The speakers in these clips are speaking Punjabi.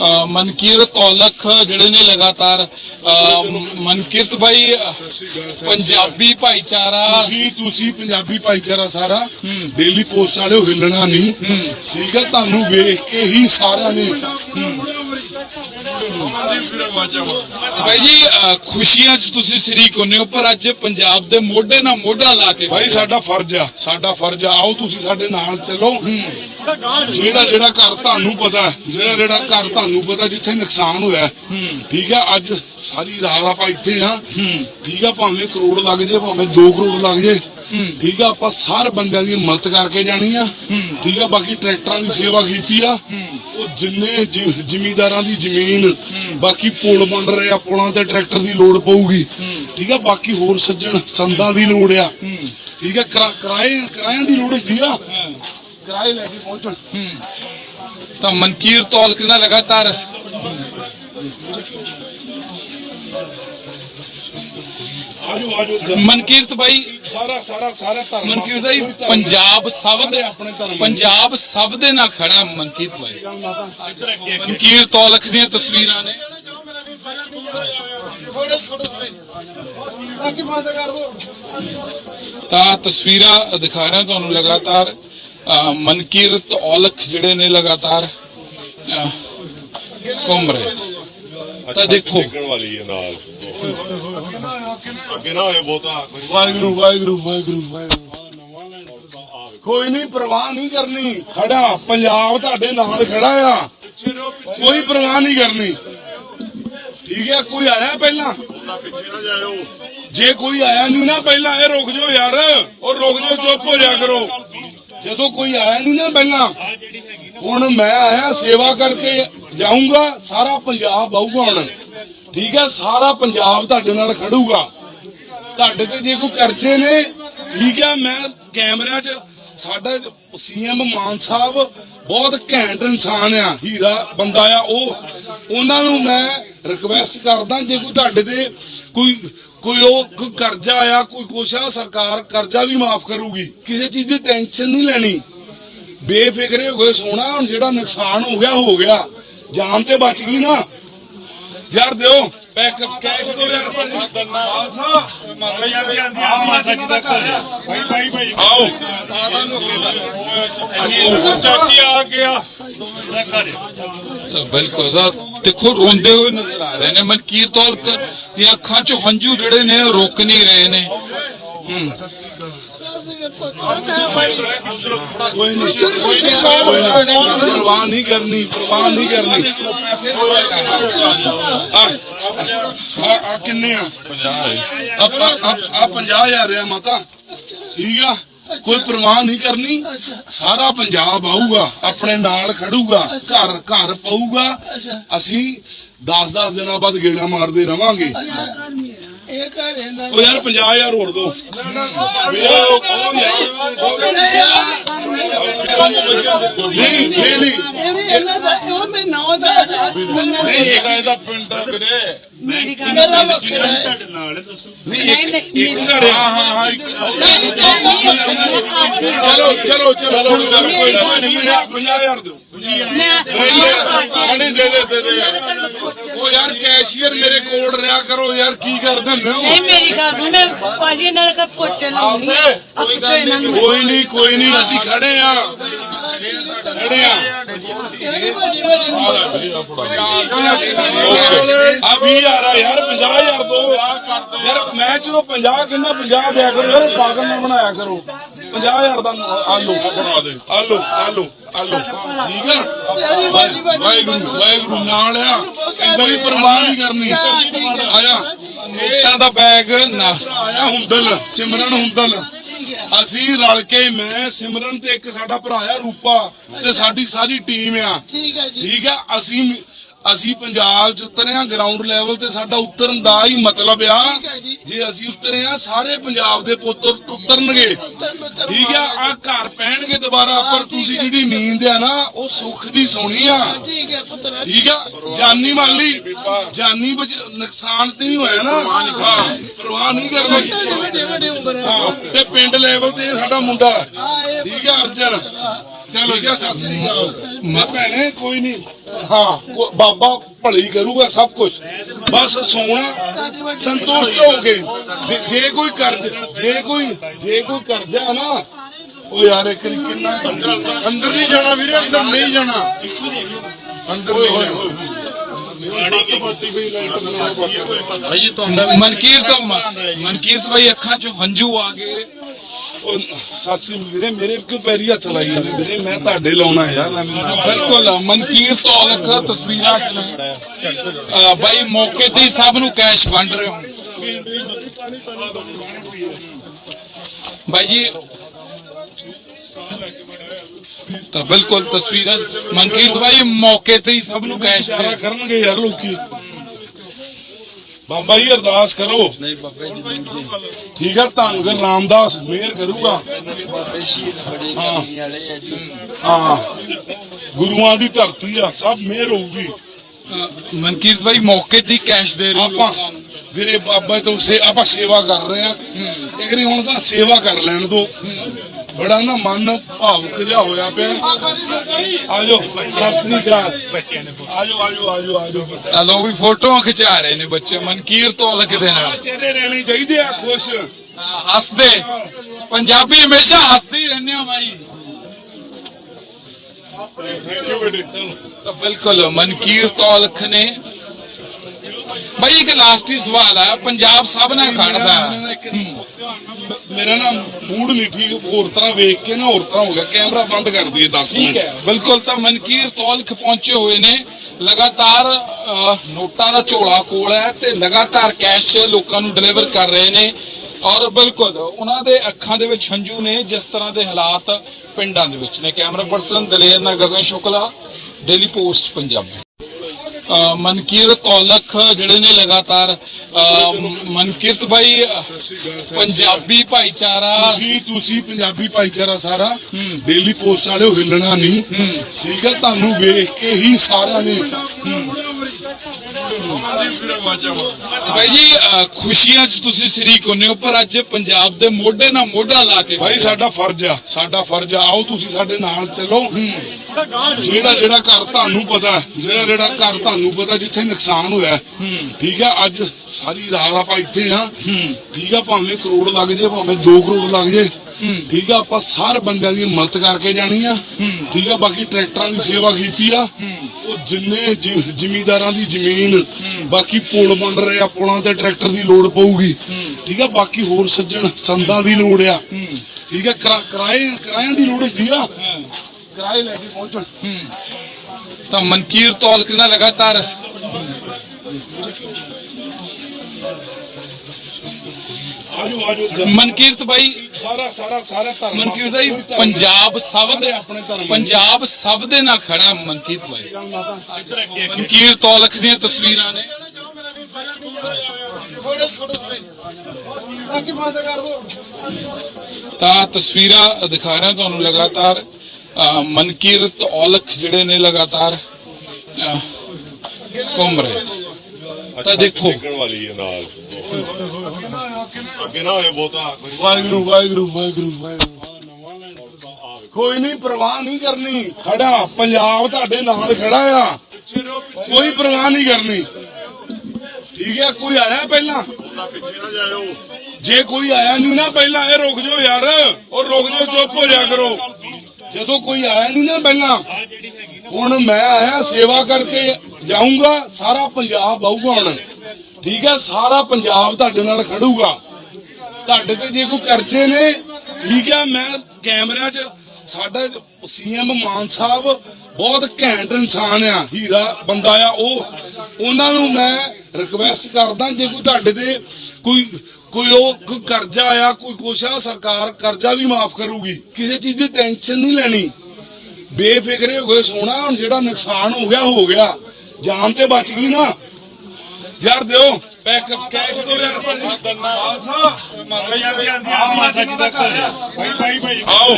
ਮਨਕੀਰਤ ਔਲਖ ਜਿਹੜੇ ਨੇ ਲਗਾਤਾਰ ਮਨਕੀਰਤ ਭਾਈ ਪੰਜਾਬੀ ਭਾਈਚਾਰਾ। ਤੁਸੀਂ ਤੁਸੀਂ ਪੰਜਾਬੀ ਭਾਈਚਾਰਾ ਸਾਰਾ ਡੇਲੀ ਪੋਸਟ ਵਾਲਿਓ ਹਿੱਲਣਾ ਨਹੀਂ। ਠੀਕ ਹੈ ਤੁਹਾਨੂੰ ਵੇਖ ਕੇ ਹੀ ਸਾਰਿਆਂ ਨੇ ਭਾਈ ਜੀ ਅ, ਖੁਸ਼ੀਆਂ 'ਚ ਤੁਸੀਂ ਸ਼ਰੀਕ ਹੁੰਦੇ ਹੋ ਪਰ ਅੱਜ ਪੰਜਾਬ ਦੇ ਮੋਢੇ ਨਾਲ ਮੋਢਾ ਲਾ ਕੇ ਭਾਈ ਸਾਡਾ ਫਰਜ਼ ਆ। ਸਾਡਾ ਫਰਜ਼ ਆ। ਆਓ ਤੁਸੀਂ ਸਾਡੇ ਨਾਲ ਚੱਲੋ। ਜਿਹੜਾ ਜਿਹੜਾ ਘਰ ਤੁਹਾਨੂੰ ਪਤਾ ਹੈ, ਜਿਹੜਾ ਜਿਹੜਾ ਘਰ ਤੁਹਾਨੂੰ ਪਤਾ ਜਿੱਥੇ ਨੁਕਸਾਨ ਹੋਇਆ ਹੈ, ਠੀਕ ਹੈ ਅੱਜ ਸਾਰੀ ਰਾਤ ਆਪਾਂ ਇੱਥੇ ਆ ਠੀਕ ਆ ਭਾਵੇਂ ਕਰੋੜ ਲੱਗ ਜੇ ਭਾਵੇਂ 2 ਕਰੋੜ ਲੱਗ ਜੇ। ਠੀਕ ਆ ਆਪਾਂ ਸਾਰੇ ਬੰਦਿਆਂ ਦੀ ਮਦਦ ਕਰਕੇ ਜਾਣੀ ਆ। ਠੀਕ ਆ ਬਾਕੀ ਟਰੈਕਟਰਾਂ ਦੀ ਸੇਵਾ ਕੀਤੀ ਆ। ਉਹ ਜਿੰਨੇ ਜ਼ਿਮੀਂਦਾਰਾਂ ਦੀ ਜ਼ਮੀਨ ਬਾਕੀ ਪੁਲ ਬਣ ਰਹੇ ਆ ਪੁਲਾਂ ਤੇ ਟਰੈਕਟਰ ਦੀ ਲੋੜ ਪਊਗੀ। ਠੀਕ ਆ ਬਾਕੀ ਹੋਰ ਸੱਜਣ ਸੰਦਾਂ ਦੀ ਲੋੜ ਆ। ਠੀਕ ਆ ਕਿਰਾ- ਕਿਰਾਏ ਕਿਰਾਇਆਂ ਦੀ ਲੋੜ ਹੁੰਦੀ ਆ। ਕਿਰਾਏ ਲੈ ਕੇ ਪਹੁੰਚਣ। ਤਾਂ ਮਨਕੀਰਤ ਔਲਖ ਨਾਲ ਲਗਾਤਾਰ? ਮਨਕੀਰਤ ਭਾਈ ਸਾਰਾ ਸਾਰਾ ਸਾਰਾ ਧਰਮ ਮਨਕੀਰਤ ਭਾਈ ਪੰਜਾਬ ਸਭ ਦੇ ਆਪਣੇ ਧਰਮ ਪੰਜਾਬ ਸਭ ਦੇ ਨਾਲ ਖੜਾ ਮਨਕੀਰਤ ਭਾਈ ਮਨਕੀਰਤ ਔਲਖ ਦੀਆਂ ਤਸਵੀਰਾਂ ਨੇ। ਤਾਂ ਤਸਵੀਰਾਂ ਦਿਖਾ ਰਿਹਾ ਤੁਹਾਨੂੰ ਲਗਾਤਾਰ ਮਨਕੀਰਤ ਔਲਖ ਜਿਹੜੇ ਨੇ ਲਗਾਤਾਰ ਘੁੰਮ ਰਹੇ। ਤਾਂ ਦੇਖੋ। ਵਾਲੀ ਹੈ ਨਾਲ। ਅੱਗੇ ਨਾ ਹੋਏ ਬਹੁਤਾ। ਵਾਹਿਗੁਰੂ ਵਾਹਿਗੁਰੂ ਵਾਹਿਗੁਰੂ ਵਾਹਿਗੁਰੂ। ਕੋਈ ਨਹੀਂ, ਪ੍ਰਵਾਹ ਨਹੀਂ ਕਰਨੀ। ਖੜਾ। ਪੰਜਾਬ ਤੁਹਾਡੇ ਨਾਲ ਖੜਾ ਆ। ਕੋਈ ਪ੍ਰਵਾਹ ਨਹੀਂ ਕਰਨੀ। ਠੀਕ ਹੈ ਕੋਈ ਆਇਆ ਪਹਿਲਾਂ? ਪਿੱਛੇ ਨਾ ਜਾਇਓ ਜੇ ਕੋਈ ਆਇਆ ਨਹੀਂ ਨਾ ਪਹਿਲਾਂ, ਇਹ ਰੁਕ ਜਾਓ ਯਾਰ। ਉਹ ਰੁਕ ਜਾਓ, ਚੁੱਪ ਹੋ ਜਾ ਕਰੋ। ਜਦੋਂ ਕੋਈ ਆਇਆ ਨਹੀਂ ਨਾ ਪਹਿਲਾਂ, ਹੁਣ ਮੈਂ ਆਇਆ ਸੇਵਾ ਕਰਕੇ ਜਾਊਂਗਾ, ਸਾਰਾ ਪੰਜਾਬ ਆਊਗਾ ਹੁਣ। ਠੀਕ ਹੈ ਸਾਰਾ ਪੰਜਾਬ ਤੁਹਾਡੇ ਨਾਲ ਖੜੂਗਾ। ਤੁਹਾਡੇ ਤੇ ਜੇ ਕੋਈ ਕਰਜ਼ੇ ਨੇ, ਠੀਕ ਆ, ਮੈਂ ਕੈਮਰਿਆਂ 'ਚ, ਸਾਡਾ ਸੀਐਮ ਮਾਨ ਸਾਹਿਬ ਬਹੁਤ ਘੈਂਟ ਇਨਸਾਨ ਆ, ਹੀਰਾ ਬੰਦਾ ਆ ਉਹ। ਉਹਨਾਂ ਨੂੰ ਮੈਂ ਰਿਕਵੈਸਟ ਕਰਦਾ, ਜੇ ਕੋਈ ਤੁਹਾਡੇ ਤੇ ਕੋਈ ਕੋਈ ਉਹ ਕੋਈ ਕਰਜ਼ਾ ਆ, ਕੋਈ ਕੁਛ ਆ, ਸਰਕਾਰ ਕਰਜ਼ਾ ਵੀ ਮਾਫ ਕਰੂਗੀ। ਕਿਸੇ ਚੀਜ਼ ਦੀ ਟੈਨਸ਼ਨ ਨਹੀਂ ਲੈਣੀ। ਬੇਫਿਕਰੇ ਹੋ ਗਏ ਸੋਣਾ ਹੁਣ ਜਿਹੜਾ ਨੁਕਸਾਨ ਹੋ ਗਿਆ ਹੋ ਗਿਆ। ਜਾਨ ਤੇ ਬਚ ਗਈ ਨਾ। ਯਾਰ ਦਿਓ। ਪੈਕ ਕੈਸ਼ ਦਿਓ ਯਾਰ ਆਓ ਚਾਚੀ ਆ ਗਿਆ ਤਾਂ ਬਿਲਕੁਲ ਤਾਂ ਦੇਖੋ ਰੋਂਦੇ ਹੋਏ ਨਜ਼ਰ ਆ ਰਹੇ ਨੇ। ਮਨਕੀਰਤ ਔਲਖ ਦੀਆਂ ਅੱਖਾਂ 'ਚੋਂ ਹੰਝੂ ਜਿਹੜੇ ਨੇ ਰੁਕ ਨਹੀਂ ਰਹੇ ਨੇ। ਕੋਈ ਨਹੀਂ ਪ੍ਰਵਾਹ ਨਹੀਂ ਕਰਨੀ, ਪ੍ਰਵਾਹ ਨਹੀਂ ਕਰਨੀ। ਆ ਆ ਆ ਕਿੰਨੇ ਆ? 50 ਆ 50000 ਆ ਮਾਤਾ। ਠੀਕ ਆ? ਕੋਈ ਪ੍ਰਵਾਹ ਨਹੀਂ ਕਰਨੀ। ਸਾਰਾ ਪੰਜਾਬ ਆਊਗਾ, ਆਪਣੇ ਨਾਲ ਖੜੂਗਾ, ਘਰ ਘਰ ਪਊਗਾ। ਅਸੀਂ 10-10 ਦਿਨਾਂ ਬਾਅਦ ਗੇੜਾ ਮਾਰਦੇ ਰਵਾਂਗੇ। ਇਹ ਘਰ ਇਹਨਾਂ ਉਹ ਯਾਰ 50000 ਹੋਰ ਦੋ। ਉਹ ਉਹ ਯਾਰ? ਉਹ- ਨਹੀਂ ਨਹੀਂ ਨਹੀਂ। ਇਹ ਵੀ ਇਹਨਾਂ ਦਾ ਉਹ ਮੈਂ ਨੌ ਦਾ ਨਹੀਂ ਇੱਕ ਇਹਦਾ ਪਿੰਡ ਆ ਵੀਰੇ ਮੇਰੀ ਗੱਲ ਮੇਰਾ ਵੱਖਰਾ ਹੈ ਨਹੀਂ ਇੱਕ ਇੱਕ ਘਰ ਹਾਂ ਹਾਂ ਹਾਂ ਚਲੋ ਚਲੋ ਚਲੋ ਕੋਈ ਨਹੀਂ ਮੇਰਾ 50000 ਦਿਓ ਪਾਣੀ ਦੇ ਦੇ ਦੇ ਦੇ ਯਾਰ ਉਹ ਯਾਰ ਕੈਸ਼ੀਅਰ ਮੇਰੇ ਕੋਲ ਰਿਆ ਕਰੋ ਯਾਰ ਕੀ ਕਰਦੇ ਹੁੰਦੇ ਨਹੀਂ ਮੇਰੀ ਗੱਲ ਸੁਣ ਮੈਂ ਭਾਜੀ ਨਾਲ ਕਾ ਪੁੱਛ ਲਾਉਂਗੀ ਕੋਈ ਗੱਲ ਕੋਈ ਨਹੀਂ ਕੋਈ ਨਹੀਂ ਅਸੀਂ ਖੜੇ ਆ ਖੜੇ ਆ ਆ 20000 ਆ ਯਾਰ 50000 ਦੋ। ਯਾਰ ਮੈਂ ਜਦੋਂ 50 ਕਹਿੰਦਾ 50 ਦਿਆ ਕਰੋ। ਯਾਰ ਪਾਗਲ ਨਾ ਬਣਾਇਆ ਕਰੋ। 50000 ਦਾ ਆ ਬਣਾ ਦੇ ਆ ਲਓ ਆ ਲਓ ਆ ਲਓ ਠੀਕ ਆ? ਵਾਹਿਗੁਰੂ ਵਾਹਿਗੁਰੂ ਨਾਲ ਆ। ਪਰਵਾਹ ਨਹੀਂ ਕਰਨੀ। ਆਇਆ। ਨੋਟਾਂ ਦਾ ਬੈਗ ਨਾ। ਆਇਆ ਹੁੰਦਲ ਸਿਮਰਨ ਹੁੰਦਲ। ਅਸੀਂ ਰਲ ਕੇ ਮੈਂ ਸਿਮਰਨ ਤੇ ਇੱਕ ਸਾਡਾ ਭਰਾ ਆ ਰੂਪਾ ਤੇ ਸਾਡੀ ਸਾਰੀ ਟੀਮ ਆ। ਠੀਕ ਹੈ ਜੀ। ਠੀਕ ਆ? ਅਸੀਂ ਅਸੀਂ ਪੰਜਾਬ ਚ ਉਤਰੇ ਆ ਗਰਾਊਂਡ ਲੈਵਲ ਤੇ ਸਾਡਾ ਉਤਰਨ ਦਾ ਹੀ ਮਤਲਬ ਆ। ਜੇ। ਅਸੀਂ ਉਤਰੇ ਆ ਸਾਰੇ ਪੰਜਾਬ ਦੇ ਪੁੱਤ ਉਤਰਨਗੇ। ਠੀਕ ਆ ਆ ਘਰ ਪੈਣਗੇ ਦੁਬਾਰਾ ਪਰ ਤੁਸੀਂ ਜਿਹੜੀ ਨੀਂਦ ਆ ਨਾ ਉਹ ਸੁੱਖ ਦੀ ਸੋਣੀ ਆ। ਠੀਕ ਆ ਜਾਨੀ ਮਾਲੀ ਜਾਨੀ ਬਚ ਨੁਕਸਾਨ ਤੇ ਨਹੀਂ ਹੋਇਆ ਨਾ। ਹਾਂ ਪਰਵਾਹ ਨਹੀਂ ਕਰਨੀ। ਤੇ ਪਿੰਡ ਲੈਵਲ ਤੇ ਸਾਡਾ ਮੁੰਡਾ ਠੀਕ ਆ ਅਰਜਨ। ਚਲੋ ਜੀ ਸਤਿ ਸ੍ਰੀ ਅਕਾਲ। ਮੈਂ ਭੈਣੇ ਕੋਈ ਨਹੀਂ। ਹਾਂ ਕੋ- ਬਾਬਾ ਭਲੀ ਕਰੂਗਾ ਸਭ ਕੁਝ ਬਸ ਸੋਣਾ ਸੰਤੁਸ਼ਟ ਹੋ ਕੇ। ਜੇ ਕੋਈ ਕਰਜ਼ ਜੇ ਕੋਈ ਜੇ ਕੋਈ ਕਰਜ਼ਾ ਨਾ ਉਹ ਯਾਰ ਇੱਕ ਵਾਰੀ ਕਿੰਨਾ ਅੰਦਰ ਨਹੀਂ ਜਾਣਾ ਵੀਰੇ ਅੰਦਰ ਨਹੀਂ ਜਾਣਾ। ਅੰਦਰ ਨਹੀਂ ਜਾਣਾ। ਮਨਕੀਰਤ ਮਨਕੀਰਤ ਭਾਈ ਅੱਖਾਂ 'ਚ ਹੰਝੂ ਆ ਗਏ। ਸਾਸੀ ਵੀਰੇ, ਮੇਰੇ ਕਿਉਂ ਪੈਰੀ ਹੱਥ ਲਾਈ ਜਾਂਦੇ ਵੀਰੇ, ਮੈਂ ਤੁਹਾਡੇ ਲਾਉਣਾ ਯਾਰ ਬਿਲਕੁਲ ਮਨਕੀਰਤ ਔਲਖ ਤਸਵੀਰਾਂ 'ਚ ਨੇ। ਬਾਈ, ਮੌਕੇ ਤੇ ਸਭ ਨੂੰ ਕੈਸ਼ ਵੰਡ ਰਹੇ ਹੋ। ਬਾਈ ਜੀ, ਤਾਂ ਬਿਲਕੁਲ ਤਸਵੀਰਾਂ ਮਨਕੀਰਤ ਬਾਈ, ਮੌਕੇ ਤੇ ਹੀ ਸਭ ਨੂੰ ਕੈਸ਼ ਕਰਨਗੇ ਯਾਰ ਲੋਕੀ। ਬਾਬਾ ਜੀ ਅਰਦਾਸ ਕਰੋ। ਨਹੀਂ ਬਾਬੇ ਜੀ ਠੀਕ ਹੈ ਧੰਨ ਗੁਰੂ ਰਾਮਦਾਸ ਮਿਹਰ ਕਰੂਗਾ। ਬਾਬੇ ਸ਼ਹੀਦ ਬੜੇ ਕਮੀ ਵਾਲੇ ਆ ਜੀ। ਹਾਂ। ਗੁਰੂਆਂ ਦੀ ਧਰਤੀ ਆ ਸਭ ਮਿਹਰ ਹੋਊਗੀ। ਮਨਕੀਰਤ ਭਾਈ ਮੌਕੇ ਹੀ ਕੈਸ਼ ਦੇ ਰਹੇ ਆਪਾਂ। ਵੀਰੇ ਬਾਬਾ ਤੋਂ ਸੇ ਆਪਾਂ ਸੇਵਾ ਕਰ ਰਹੇ ਆ। ਵਾਰੀ ਹੁਣ ਤਾਂ ਸੇਵਾ ਕਰ ਲੈਣ ਦੋ। ਬੜਾ ਨਾ ਮਨ ਭਾਵੁਕ ਜਿਹਾ ਹੋਇਆ ਪਿਆ। ਆਜੋ ਸਤਿ ਸ੍ਰੀ ਅਕਾਲ। ਆਜੋ ਆਜੋ ਆਜੋ ਆਜੋ। ਤਾਂ ਲੋਕ ਵੀ ਫੋਟੋਆਂ ਖਿਚਾ ਰਹੇ ਨੇ ਬੱਚੇ ਮਨਕੀਰਤ ਔਲਖ ਦੇ ਨਾਲ। ਚਿਹਰੇ ਰਹਿਣੇ ਚਾਹੀਦੇ ਆ ਖੁਸ਼। ਹੱਸਦੇ। ਪੰਜਾਬੀ ਹਮੇਸ਼ਾ ਹੱਸਦੇ ਹੀ ਰਹਿੰਦੇ ਥੈਂਕ ਯੂ ਬੇਟੇ। ਤਾਂ ਬਿਲਕੁਲ ਮਨਕੀਰਤ ਔਲਖ ਨੇ। ਭਾਈ ਇੱਕ ਲਾਸਟ ਹੀ ਸਵਾਲ ਆ ਪੰਜਾਬ ਸਭ ਨਾਲ ਖੜਦਾ। ਮੇਰਾ ਨਾ ਮੂਡ ਨਹੀਂ ਠੀਕ ਹੋਰ ਤਰ੍ਹਾਂ ਵੇਖ ਕੇ ਨਾ ਹੋਰ ਤਰ੍ਹਾਂ ਹੋ ਗਿਆ। ਕੈਮਰਾ ਬੰਦ ਕਰ ਦਈਏ 10 ਠੀਕ ਮਿੰਟ। ਬਿਲਕੁਲ ਤਾਂ ਮਨਕੀਰਤ ਔਲਖ ਪਹੁੰਚੇ ਹੋਏ ਨੇ। ਲਗਾਤਾਰ ਨੋਟਾਂ ਦਾ ਝੋਲਾ ਕੋਲ ਹੈ ਤੇ ਲਗਾਤਾਰ ਕੈਸ਼ ਲੋਕਾਂ ਨੂੰ ਡਿਲੀਵਰ ਕਰ ਰਹੇ ਨੇ। ਔਰ ਬਿਲਕੁਲ ਉਹਨਾਂ ਦੇ ਅੱਖਾਂ ਦੇ ਵਿੱਚ ਹੰਝੂ ਨੇ ਜਿਸ ਤਰ੍ਹਾਂ ਦੇ ਹਾਲਾਤ ਪਿੰਡਾਂ ਦੇ ਵਿੱਚ ਨੇ। ਕੈਮਰਾ ਪਰਸਨ ਦਲੇਰ ਨਾਲ ਗਗਨ ਸ਼ੁਕਲਾ ਡੇਲੀ ਪੋਸਟ ਪੰਜਾਬੀ। ਮਨਕੀਰਤ ਔਲਖ ਜਿਹੜੇ ਨੇ ਲਗਾਤਾਰ ਮਨਕੀਰਤ ਭਾਈ ਪੰਜਾਬੀ ਭਾਈਚਾਰਾ। ਤੁਸੀਂ ਤੁਸੀਂ ਪੰਜਾਬੀ ਭਾਈਚਾਰਾ ਸਾਰਾ ਡੇਲੀ ਪੋਸਟ ਵਾਲਿਓ ਹਿੱਲਣਾ ਨਹੀਂ। ਠੀਕ ਹੈ ਤੁਹਾਨੂੰ ਵੇਖ ਕੇ ਹੀ ਸਾਰਿਆਂ ਨੇ ਭਾਈ ਜੀ ਖੁਸ਼ੀਆਂ 'ਚ ਤੁਸੀਂ ਸ਼ਰੀਕ ਹੁੰਨੇ ਹੋ ਪਰ ਅੱਜ ਪੰਜਾਬ ਦੇ ਮੋਢੇ ਨਾਲ ਮੋਢਾ ਲਾ ਕੇ ਭਾਈ ਸਾਡਾ ਫਰਜ਼ ਆ ਸਾਡਾ ਫਰਜ਼ ਆ। ਆਓ ਤੁਸੀਂ ਸਾਡੇ ਨਾਲ ਚੱਲੋ। ਜਿਹੜਾ ਜਿਹੜਾ ਘਰ ਤੁਹਾਨੂੰ ਪਤਾ ਜਿਹੜਾ ਜਿਹੜਾ ਘਰ ਤੁਹਾਨੂੰ ਪਤਾ ਜਿੱਥੇ ਨੁਕਸਾਨ ਹੋਇਆ ਠੀਕ ਆ ਅੱਜ ਸਾਰੀ ਰਾਤ ਆਪਾਂ ਇੱਥੇ ਆ ਠੀਕ ਆ ਭਾਵੇਂ ਕਰੋੜ ਲੱਗ ਜੇ ਭਾਵੇਂ 2 ਕਰੋੜ ਲੱਗ ਜੇ। ਠੀਕ ਆ ਆਪਾਂ ਸਾਰੇ ਬੰਦਿਆਂ ਦੀ ਮਦਦ ਕਰਕੇ ਜਾਣੀ ਆ। ਠੀਕ ਆ ਬਾਕੀ ਟਰੈਕਟਰਾਂ ਦੀ ਸੇਵਾ ਕੀਤੀ ਆ। ਉਹ ਜਿੰਨੇ ਜ਼ਿਮੀਂਦਾਰਾਂ ਦੀ ਜ਼ਮੀਨ ਬਾਕੀ ਪੁਲ ਬਣ ਰਹੇ ਆ ਪੁਲਾਂ ਤੇ ਟਰੈਕਟਰ ਦੀ ਲੋੜ ਪਊਗੀ। ਠੀਕ ਆ ਬਾਕੀ ਹੋਰ ਸੱਜਣ ਸੰਦਾਂ ਦੀ ਲੋੜ ਆ। ਠੀਕ ਆ ਕਿਰਾ- ਕਿਰਾਏ ਕਿਰਾਇਆਂ ਦੀ ਲੋੜ ਹੁੰਦੀ ਆ। ਕਿਰਾਏ ਲੈ ਕੇ ਪਹੁੰਚਣ। ਤਾਂ ਮਨਕੀਰਤ ਔਲਖ ਨਾਲ ਲਗਾਤਾਰ? ਮਨਕੀਰਤ ਭਾਈ ਸਾਰਾ ਸਾਰਾ ਸਾਰਾ ਧਰਮ ਮਨਕੀਰਤ ਭਾਈ ਪੰਜਾਬ ਸਭ ਦੇ ਆਪਣੇ ਧਰਮ ਪੰਜਾਬ ਸਭ ਦੇ ਨਾਲ ਖੜਾ ਮਨਕੀਰਤ ਭਾਈ ਮਨਕੀਰਤ ਔਲਖ ਦੀਆਂ ਤਸਵੀਰਾਂ ਨੇ। ਤਾਂ ਤਸਵੀਰਾਂ ਦਿਖਾ ਰਿਹਾ ਤੁਹਾਨੂੰ ਲਗਾਤਾਰ ਮਨਕੀਰਤ ਔਲਖ ਜਿਹੜੇ ਨੇ ਲਗਾਤਾਰ ਘੁੰਮ ਰਹੇ। ਤਾਂ ਦੇਖੋ। ਵਾਲੀ ਹੈ ਨਾਲ। ਅੱਗੇ ਨਾ ਹੋਏ ਬਹੁਤਾ। ਕੋਈ ਵਾਹਿਗੁਰੂ ਵਾਹਿਗੁਰੂ ਵਾਹਿਗੁਰੂ ਵਾਹਿਗੁਰੂ। ਕੋਈ ਨਹੀਂ, ਪ੍ਰਵਾਹ ਨਹੀਂ ਕਰਨੀ। ਖੜਾ। ਪੰਜਾਬ ਤੁਹਾਡੇ ਨਾਲ ਖੜਾ ਆ। ਕੋਈ ਪ੍ਰਵਾਹ ਨਹੀਂ ਕਰਨੀ। ਠੀਕ ਹੈ ਕੋਈ ਆਇਆ ਪਹਿਲਾਂ? ਪਿੱਛੇ ਨਾ ਜਾਇਓ ਜੇ ਕੋਈ ਆਇਆ ਨਹੀਂ ਨਾ ਪਹਿਲਾਂ, ਇਹ ਰੁਕ ਜਾਓ ਯਾਰ। ਉਹ ਰੁਕ ਜਾਓ, ਚੁੱਪ ਹੋ ਜਾ ਕਰੋ। ਜਦੋਂ ਕੋਈ ਆਇਆ ਨਹੀਂ ਨਾ ਪਹਿਲਾਂ, ਹੁਣ ਮੈਂ ਆਇਆ ਸੇਵਾ ਕਰਕੇ ਜਾਊਂਗਾ, ਸਾਰਾ ਪੰਜਾਬ ਆਊਗਾ ਹੁਣ। ਠੀਕ ਹੈ ਸਾਰਾ ਪੰਜਾਬ ਤੁਹਾਡੇ ਨਾਲ ਖੜੂਗਾ। ਤੁਹਾਡੇ ਤੇ ਜੇ ਕੋਈ ਕਰਜ਼ੇ ਨੇ, ਠੀਕ ਆ, ਮੈਂ ਕੈਮਰਿਆਂ 'ਚ, ਸਾਡਾ ਸੀਐਮ ਮਾਨ ਸਾਹਿਬ ਬਹੁਤ ਘੈਂਟ ਇਨਸਾਨ ਆ, ਹੀਰਾ ਬੰਦਾ ਆ ਉਹ। ਉਹਨਾਂ ਨੂੰ ਮੈਂ ਰਿਕਵੈਸਟ ਕਰਦਾ, ਜੇ ਕੋਈ ਤੁਹਾਡੇ ਤੇ ਕੋਈ ਕੋਈ ਉਹ, ਕੋਈ ਕਰਜ਼ਾ ਆ, ਕੋਈ ਕੁਛ ਆ, ਸਰਕਾਰ ਕਰਜ਼ਾ ਵੀ ਮਾਫ ਕਰੂਗੀ। ਕਿਸੇ ਚੀਜ਼ ਦੀ ਟੈਨਸ਼ਨ ਨਹੀਂ ਲੈਣੀ। ਬੇਫਿਕਰੇ ਹੋ ਗਏ ਸੋਣਾ ਹੁਣ ਜਿਹੜਾ ਨੁਕਸਾਨ ਹੋ ਗਿਆ ਹੋ ਗਿਆ। ਜਾਨ ਤੇ ਬਚ ਗਈ ਨਾ। ਯਾਰ ਦਿਓ। ਪੈਕ ਕੈਸ਼ ਦੋ ਯਾਰ ਆਓ।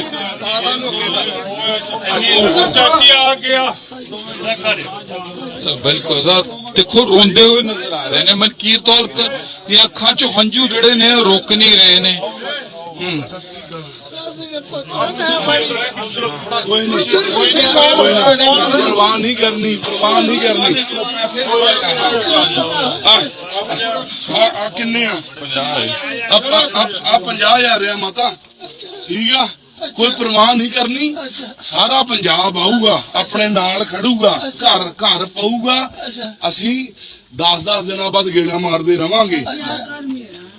ਤਾਂ ਬਿਲਕੁਲ ਤਾਂ ਦੇਖੋ ਰੋਂਦੇ ਹੋਏ ਨਜ਼ਰ ਆ ਰਹੇ ਨੇ। ਮਨਕੀਰਤ ਔਲਖ ਦੀਆਂ ਅੱਖਾਂ 'ਚੋਂ ਹੰਝੂ ਜਿਹੜੇ ਨੇ ਰੁਕ ਨਹੀਂ ਰਹੇ ਨੇ। ਹੂੰ। ਕੋਈ ਨਹੀਂ ਕੋਈ ਨਹੀਂ ਕਰਨੀ, ਪ੍ਰਵਾਹ ਨਹੀਂ ਕਰਨੀ। ਆ ਆ ਆ ਕਿੰਨੇ ਆ? 50 ਆ ਆ 50000 ਮਾਤਾ। ਠੀਕ ਆ? ਕੋਈ ਪ੍ਰਵਾਹ ਨਹੀਂ ਕਰਨੀ। ਸਾਰਾ ਪੰਜਾਬ ਆਊਗਾ, ਆਪਣੇ ਨਾਲ ਖੜੂਗਾ, ਘਰ ਘਰ ਪਊਗਾ। ਅਸੀਂ 10-10 ਦਿਨਾਂ ਬਾਅਦ ਗੇੜਾ ਮਾਰਦੇ ਰਵਾਂਗੇ।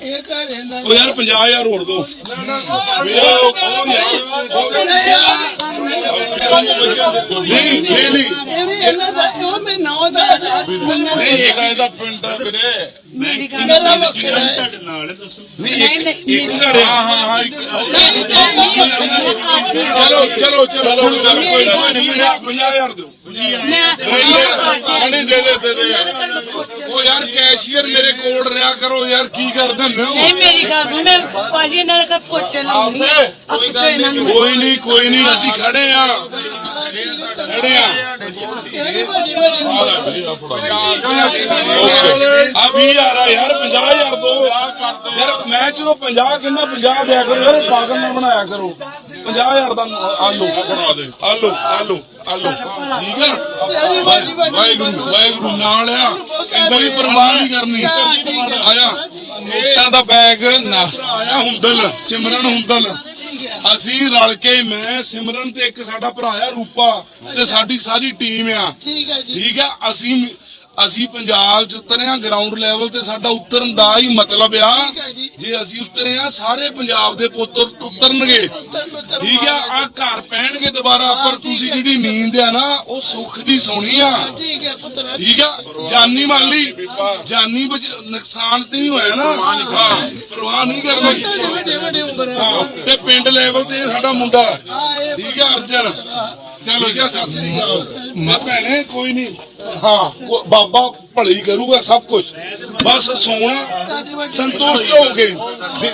ਇਹ ਘਰ ਇਹਨਾਂ ਉਹ ਯਾਰ 50000 ਹੋਰ ਦੋ। ਉਹ ਉਹ ਯਾਰ? ਉਹ- ਨਹੀਂ ਨਹੀਂ ਨਹੀਂ। ਇਹ ਵੀ ਇਹਨਾਂ ਦਾ ਉਹ ਮੈਂ ਨੌ ਦਾ ਨਹੀਂ ਇੱਕ ਇਹਦਾ ਪਿੰਡ ਆ ਵੀਰੇ। ਮੇਰੀ ਗੱਲ ਮੇਰਾ ਵੱਖਰਾ ਹੈ। ਨਹੀਂ ਇੱਕ ਇੱਕ ਘਰ ਆ। ਹਾਂ ਹਾਂ ਹਾਂ ਇੱਕ- ਚਲੋ ਚਲੋ ਚਲੋ ਕੋਈ ਗੱਲ ਕੋਈ ਕੋਈ ਨਹੀਂ ਮੇਰਾ 50000 ਦਿਓ। ਪਾਣੀ ਦੇ ਦੇ ਦੇ ਦੇ। ਯਾਰ ਉਹ ਯਾਰ ਕੈਸ਼ੀਅਰ ਮੇਰੇ ਕੋਲ ਰਿਆ ਕਰੋ ਯਾਰ ਕੀ ਕਰਦੇ ਹੁੰਦੇ ਹੋ ਨਹੀਂ ਮੇਰੀ ਗੱਲ ਸੁਣ ਮੈਂ ਭਾਜੀ ਇਹਨਾਂ ਦਾ ਪੋਚੇ ਲਾਉਂਗੀ ਕੋਈ ਗੱਲ ਨਹੀਂ ਕੋਈ ਨਹੀਂ ਕੋਈ ਨਹੀਂ ਅਸੀਂ ਖੜੇ ਆ। ਖੜੇ ਆ। ਆ 20000 ਆ ਯਾਰ 50000 ਦੋ। ਯਾਰ ਮੈਂ ਜਦੋਂ 50 ਕਹਿੰਦਾ 50 ਦਿਆ ਕਰੋ। ਯਾਰ ਪਾਗਲ ਨਾ ਬਣਾਇਆ ਕਰੋ। 50000 ਦਾ ਆ ਲਓ ਬਣਾ ਦੇ ਆ ਲਓ ਆ ਲਓ ਆ ਲਓ ਠੀਕ ਆ ਵਾਹਿਗੁਰੂ ਵਾਹਿਗੁਰੂ ਨਾਲ ਆ। ਕੋਈ ਪਰਵਾਹ ਨਹੀਂ ਕਰਨੀ। ਆਇਆ। ਦਾ ਬੈਗ ਨਾ। ਆਇਆ ਹੁੰਦਲ ਸਿਮਰਨ ਹੁੰਦਲ। ਅਸੀਂ ਰਲ ਕੇ ਮੈਂ ਸਿਮਰਨ ਤੇ ਇੱਕ ਸਾਡਾ ਭਰਾ ਆ ਰੂਪਾ। ਤੇ ਸਾਡੀ ਸਾਰੀ ਟੀਮ ਆ। ਠੀਕ ਹੈ ਜੀ। ਠੀਕ ਆ ਅਸੀਂ ਅਸੀਂ ਪੰਜਾਬ ਚ ਉਤਰੇ ਆ ਗਰਾਊਂਡ ਲੈਵਲ ਤੇ ਸਾਡਾ ਉਤਰਨ ਦਾ ਹੀ ਮਤਲਬ ਆ। ਜੇ। ਅਸੀਂ ਉਤਰੇ ਆ ਸਾਰੇ ਪੰਜਾਬ ਦੇ ਪੁੱਤਰ ਉਤਰਨਗੇ। ਠੀਕ ਆ ਆ ਘਰ ਪਹਿਣਗੇ ਦੁਬਾਰਾ ਪਰ ਤੁਸੀਂ ਜਿਹੜੀ ਨੀਂਦ ਆ ਨਾ ਉਹ ਸੁੱਖ ਦੀ ਸੋਣੀ ਆ। ਠੀਕ ਆ ਜਾਨੀ ਮਾਲੀ ਜਾਨੀ ਬਚ- ਨੁਕਸਾਨ ਤੇ ਨਹੀਂ ਹੋਇਆ ਨਾ। ਹਾਂ ਪਰਵਾਹ ਨਹੀਂ ਕਰਨੀ। ਹੈ। ਤੇ ਪਿੰਡ ਲੈਵਲ ਤੇ ਸਾਡਾ ਮੁੰਡਾ ਠੀਕ ਆ ਅਰਜਨ। ਚਲੋ ਜੀ ਸਤਿ ਸ੍ਰੀ ਅਕਾਲ। ਮੈਂ ਭੈਣੇ ਕੋਈ ਨਹੀਂ। ਹਾਂ ਬਾਬਾ ਭਲੀ ਕਰੂਗਾ ਸਭ ਕੁਝ ਬਸ ਸੋਣਾ ਸੰਤੁਸ਼ਟ ਹੋ ਕੇ।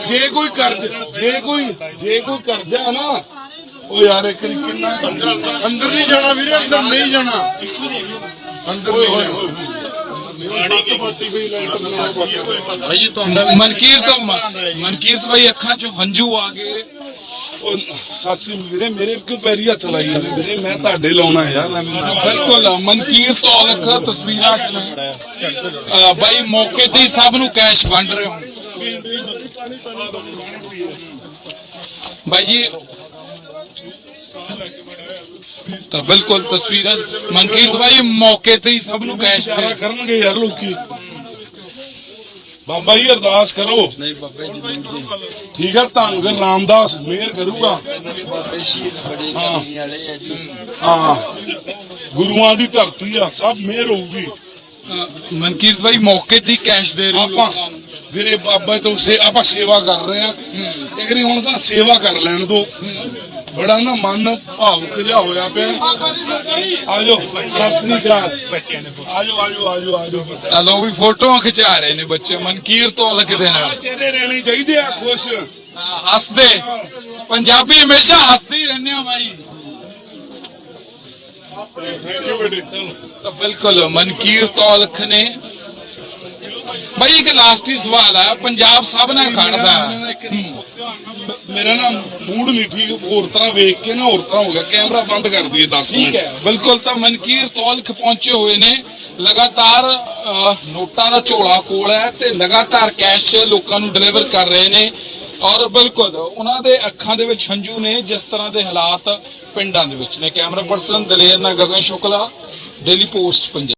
ਜੇ ਕੋਈ ਕਰਜ਼ ਜੇ ਕੋਈ ਜੇ ਕੋਈ ਕਰਜ਼ਾ ਨਾ ਉਹ ਯਾਰ ਇੱਕ ਵਾਰੀ ਕਿੰਨਾ ਅੰਦਰ ਨਹੀਂ ਜਾਣਾ ਵੀਰੇ ਅੰਦਰ ਨਹੀਂ ਜਾਣਾ। ਅੰਦਰ ਨਹੀਂ ਜਾਣਾ। ਮਨਕੀਰਤ ਮਨਕੀਰਤ ਭਾਈ ਅੱਖਾਂ 'ਚ ਹੰਝੂ ਆ ਗਏ। ਸਾਸੀ ਵੀਰੇ ਮੇਰੇ ਕਿਉਂ ਪੈਰੀ ਹੱਥ ਲਾਈ ਜਾਂਦੇ ਵੀਰੇ? ਮੈਂ ਤੁਹਾਡੇ ਲਾਉਣਾ ਯਾਰ ਲੈ ਮੈਨੂੰ ਬਿਲਕੁਲ ਮਨਕੀਰਤ ਔਲਖ ਤਸਵੀਰਾਂ 'ਚ ਨੇ ਅਹ ਬਾਈ ਮੌਕੇ ਤੇ ਹੀ ਸਭ ਨੂੰ ਕੈਸ਼ ਵੰਡ ਰਹੇ ਹੋ। ਬਾਈ ਜੀ ਤਾਂ ਬਿਲਕੁਲ ਤਸਵੀਰਾਂ ਮਨਕੀਰਤ ਭਾਈ ਮੌਕੇ ਤੇ ਹੀ ਸਭ ਨੂੰ ਕੈਸ਼ ਦੇ ਕਰਨਗੇ ਯਾਰ ਲੋਕੀ। ਬਾਬਾ ਜੀ ਅਰਦਾਸ ਕਰੋ। ਨਹੀਂ ਬਾਬੇ ਜੀ ਜੀ। ਠੀਕ ਹੈ ਧੰਨ ਗੁਰ ਰਾਮਦਾਸ ਮਿਹਰ ਕਰੂਗਾ। ਬਾਬੇ ਸ਼ਹੀਦ ਬੜੇ ਕਰਨੀ ਵਾਲੇ ਆ ਜੀ। ਹਾਂ। ਗੁਰੂਆਂ ਦੀ ਧਰਤੀ ਆ ਸਭ ਮਿਹਰ ਹੋਊਗੀ। ਮਨਕੀਰਤ ਭਾਈ ਮੌਕੇ ਹੀ ਕੈਸ਼ ਦੇ ਰਹੇ ਆਪਾਂ। ਵੀਰੇ ਬਾਬਾ ਤੋਂ ਸੇ ਆਪਾਂ ਸੇਵਾ ਕਰ ਰਹੇ ਆ। ਇੱਕ ਵਾਰੀ ਹੁਣ ਤਾਂ ਸੇਵਾ ਕਰ ਲੈਣ ਦੋ। ਬੜਾ ਨਾ ਮਨ ਭਾਵੁਕ ਜਿਹਾ ਹੋਇਆ ਪਿਆ। ਆਜੋ ਸਤਿ ਸ੍ਰੀ ਅਕਾਲ। ਆਜੋ ਆਜੋ ਆਜੋ ਆਜੋ। ਤਾਂ ਲੋਕ ਵੀ ਫੋਟੋਆਂ ਖਿਚਾ ਰਹੇ ਨੇ ਬੱਚੇ ਮਨਕੀਰਤ ਔਲਖ ਦੇ ਨਾਲ। ਚਿਹਰੇ ਰਹਿਣੇ ਚਾਹੀਦੇ ਆ ਖੁਸ਼। ਹੱਸਦੇ। ਪੰਜਾਬੀ ਹਮੇਸ਼ਾ ਹੱਸਦੇ ਹੀ ਰਹਿੰਦੇ ਆ ਬਾਈ। ਥੈਂਕ ਯੂ ਬੇਟੇ ਤਾਂ ਬਿਲਕੁਲ ਮਨਕੀਰਤ ਔਲਖ ਨੇ। ਬਾਈ ਇੱਕ ਲਾਸਟ ਸਵਾਲ ਆ ਪੰਜਾਬ ਸਭ ਨਾਲ ਖੜਦਾ। ਮੇਰਾ ਨਾ ਮੂਡ ਨਹੀਂ ਠੀਕ ਹੋਰ ਤਰ੍ਹਾਂ ਵੇਖ ਕੇ ਨਾ ਹੋਰ ਤਰ੍ਹਾਂ ਹੋ ਗਿਆ। ਕੈਮਰਾ ਬੰਦ ਕਰ ਦਈਏ 10 ਠੀਕ ਮਿੰਟ। ਬਿਲਕੁਲ ਤਾਂ ਮਨਕੀਰਤ ਔਲਖ ਪਹੁੰਚੇ ਹੋਏ ਨੇ। ਲਗਾਤਾਰ ਨੋਟਾਂ ਦਾ ਝੋਲਾ ਕੋਲ ਹੈ ਤੇ ਲਗਾਤਾਰ ਕੈਸ਼ ਲੋਕਾਂ ਨੂੰ ਡਿਲੀਵਰ ਕਰ ਰਹੇ ਨੇ। ਔਰ ਬਿਲਕੁਲ ਉਹਨਾਂ ਦੇ ਅੱਖਾਂ ਦੇ ਵਿੱਚ ਹੰਝੂ ਨੇ ਜਿਸ ਤਰ੍ਹਾਂ ਦੇ ਹਾਲਾਤ ਪਿੰਡਾਂ ਦੇ ਵਿੱਚ ਨੇ। ਕੈਮਰਾ ਪਰਸਨ ਦਲੇਰ ਨਾਲ ਗਗਨ ਸ਼ੁਕਲਾ ਡੇਲੀ ਪੋਸਟ ਪੰਜਾਬ।